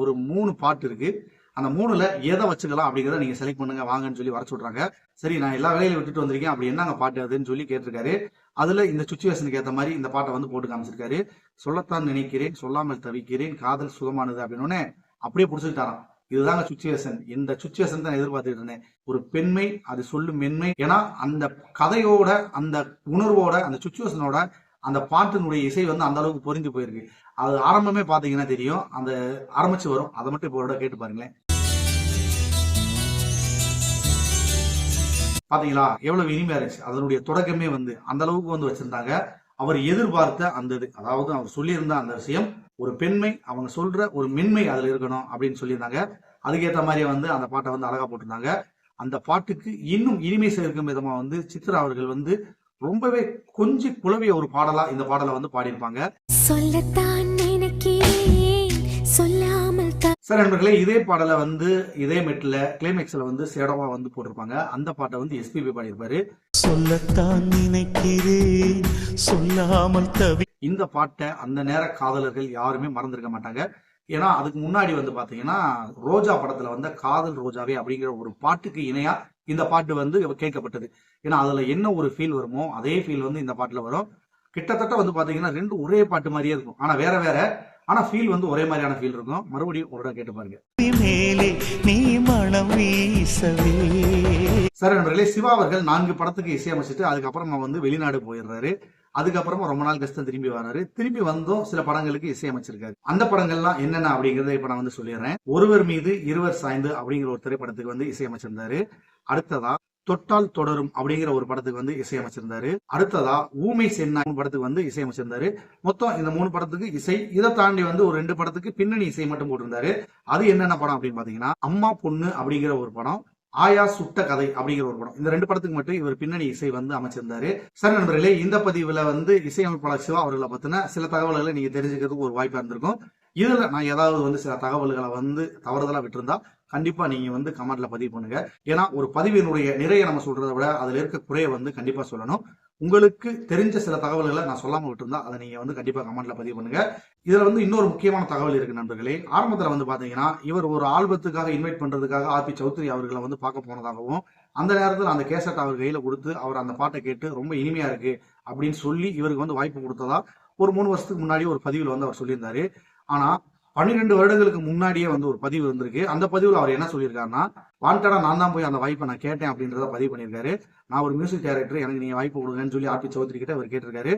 ஒரு மூணு பாட்டு இருக்கு. அந்த மூணுல எதை வச்சுக்கலாம் அப்படிங்கிறத நீங்க செலக்ட் பண்ணுங்க வாங்கன்னு சொல்லி வர சொல்றாங்க. சரி நான் எல்லா வேலையிலும் விட்டுட்டு வந்திருக்கேன். அப்படி என்னங்க பாட்டு அதுன்னு சொல்லி கேட்டிருக்காரு. அதுல இந்த சுச்சுவேஷனுக்கு ஏத்த மாதிரி இந்த பாட்டை வந்து போட்டு காமிச்சிருக்காரு. சொல்லத்தான் நினைக்கிறேன் சொல்லாமல் தவிக்கிறேன் காதல் சுகமானது அப்படின்னு அப்படியே புடிச்சுக்கிட்டாராம். இதுதாங்க சுச்சுவேஷன் இந்த சுச்சுவேஷன் தான் எதிர்பார்த்துட்டு இருந்தேன். ஒரு பெண்மை அது சொல்லும் மென்மை. ஏன்னா அந்த கதையோட அந்த உணர்வோட அந்த சுச்சுவேஷனோட அந்த பாட்டினுடைய இசை வந்து அந்த அளவுக்கு பொருந்தி போயிருக்கு. அது ஆரம்பமே பாத்தீங்கன்னா தெரியும். அந்த ஆரம்பிச்சு வரும். அதை மட்டும் இப்போ கேட்டு பாருங்களேன். பாத்தீங்களா? எவ்வளவு இனிமையா இருந்துச்சு. அதனுடைய தொடக்கமே வந்து அந்த அளவுக்கு வந்து வச்சிருந்தாங்க. அவர் எதிர்பார்த்த அந்த இது அதாவது அவர் சொல்லியிருந்த அந்த விஷயம் ஒரு பெண்மை அவங்க சொல்ற ஒரு மென்மை அதுல இருக்கணும் அப்படின்னு சொல்லியிருந்தாங்க. அதுக்கேற்ற மாதிரியே வந்து அந்த பாட்டை வந்து அழகா போட்டிருந்தாங்க. அந்த பாட்டுக்கு இன்னும் இனிமை சேர்க்கும் விதமா வந்து சித்ரா அவர்கள் வந்து ரொம்பவே கொஞ்சி குழவிய ஒரு பாடலா இந்த பாடலை வந்து பாடியிருப்பாங்க. சார் நண்பர்களே இதே பாடலை வந்து இதே மெட்டில் கிளைமேக்ஸ்ல வந்து சேடவா வந்து போட்டிருப்பாங்க. அந்த பாட்டை வந்து எஸ்பிபி பாடியிருப்பாரு. சொல்லத்தான் நினைக்கிறேன். சொல்லாமல் தவி இந்த பாட்டை அந்த நேர காதலர்கள் யாருமே மறந்திருக்க மாட்டாங்க. ஏன்னா அதுக்கு முன்னாடி வந்து பாத்தீங்கன்னா ரோஜா படத்துல வந்த காதல் ரோஜாவே அப்படிங்கிற ஒரு பாட்டுக்கு இணையா இந்த பாட்டு வந்து கேட்கப்பட்டது. ஏன்னா அதுல என்ன ஒரு ஃபீல் வருமோ அதே ஃபீல் வந்து இந்த பாட்டுல வரும். கிட்டத்தட்ட வந்து பாத்தீங்கன்னா ரெண்டு ஒரே பாட்டு மாதிரியே இருக்கும். ஆனா வேற வேற. ஆனா ஃபீல் வந்து ஒரே மாதிரியான ஃபீல் இருக்கும். மறுபடியும் ஒரு கேட்டு பாருங்க. சார் நண்பர்களே சிவா அவர்கள் நான்கு படத்துக்கு இசையமைச்சிட்டு அதுக்கப்புறமா வந்து வெளிநாடு போயிடுறாரு. அதுக்கப்புறமா ரொம்ப நாள் கஷ்டம் திரும்பி வராரு. திரும்பி வந்தும் சில படங்களுக்கு இசையமைச்சிருக்காரு அந்த படங்கள்லாம் என்னென்ன அப்படிங்கறத இப்ப நான் வந்து சொல்லிடுறேன். ஒருவர் மீது இருவர் சாய்ந்து அப்படிங்கிற ஒரு திரைப்படத்துக்கு வந்து இசையமைச்சிருந்தாரு அடுத்ததா தொட்டால் தொடரும் அப்படிங்கிற ஒரு படத்துக்கு வந்து இசையமைச்சிருந்தாரு அடுத்ததா ஊமை சென்னா படத்துக்கு வந்து இசையமைச்சிருந்தாரு மொத்தம் இந்த மூணு படத்துக்கு இசை இதை தாண்டி வந்து ஒரு ரெண்டு படத்துக்கு பின்னணி இசை மட்டும் போட்டிருந்தாரு. அது என்னென்ன படம் அப்படின்னு பாத்தீங்கன்னா அம்மா பொண்ணு அப்படிங்கிற ஒரு படம். ஆயா சுட்ட கதை அப்படிங்கிற ஒரு படம். இந்த ரெண்டு படத்துக்கு மட்டும் இவர் பின்னணி இசை வந்து அமைச்சிருந்தாரு. சரி நண்பர்களே இந்த பதிவுல வந்து இசையமைப்பாளர் சிவா அவர்களை பத்தின சில தகவல்களை நீங்க தெரிஞ்சுக்கிறதுக்கு ஒரு வாய்ப்பா இருந்திருக்கும். இதுல நான் ஏதாவது வந்து சில தகவல்களை வந்து தவறுதலா விட்டுருந்தா கண்டிப்பா நீங்க வந்து கமெண்ட்ல பதிவு பண்ணுங்க. ஏன்னா ஒரு பதிவினுடைய நிறைய நம்ம சொல்றதை விட அதுல இருக்க குறைய வந்து கண்டிப்பா சொல்லணும். உங்களுக்கு தெரிஞ்ச சில தகவல்களை நான் சொல்லாம விட்டுருந்தா அதை நீங்க வந்து கண்டிப்பா கமெண்ட்ல பதிவு பண்ணுங்க. இதுல வந்து இன்னொரு முக்கியமான தகவல் இருக்கு நண்பர்களே. ஆரம்பத்துல வந்து பாத்தீங்கன்னா இவர் ஒரு ஆல்பத்துக்காக இன்வைட் பண்றதுக்காக ஆர் பி சௌத்ரி அவர்களை வந்து பார்க்க போனதாகவும் அந்த நேரத்தில் அந்த கேசட் அவர் கையில கொடுத்து அவர் அந்த பாட்டை கேட்டு ரொம்ப இனிமையா இருக்கு அப்படின்னு சொல்லி இவருக்கு வந்து வாய்ப்பு கொடுத்ததா ஒரு மூணு வருஷத்துக்கு முன்னாடி ஒரு பதிவில் வந்து அவர் சொல்லியிருந்தாரு. ஆனா பன்னிரெண்டு வருடங்களுக்கு முன்னாடியே வந்து ஒரு பதிவு வந்திருக்கு. அந்த பதிவில் அவர் என்ன சொல்லியிருக்காருன்னா வாண்டடா நான் தான் போய் அந்த வாய்ப்பை நான் கேட்டேன் அப்படின்றத பதிவு பண்ணியிருக்காரு. நான் ஒரு மியூசிக் டைரக்டர் எனக்கு நீங்க வாய்ப்பு கொடுங்கன்னு சொல்லி ஆர் பி சௌத்ரி கிட்ட அவர் கேட்டிருக்காரு.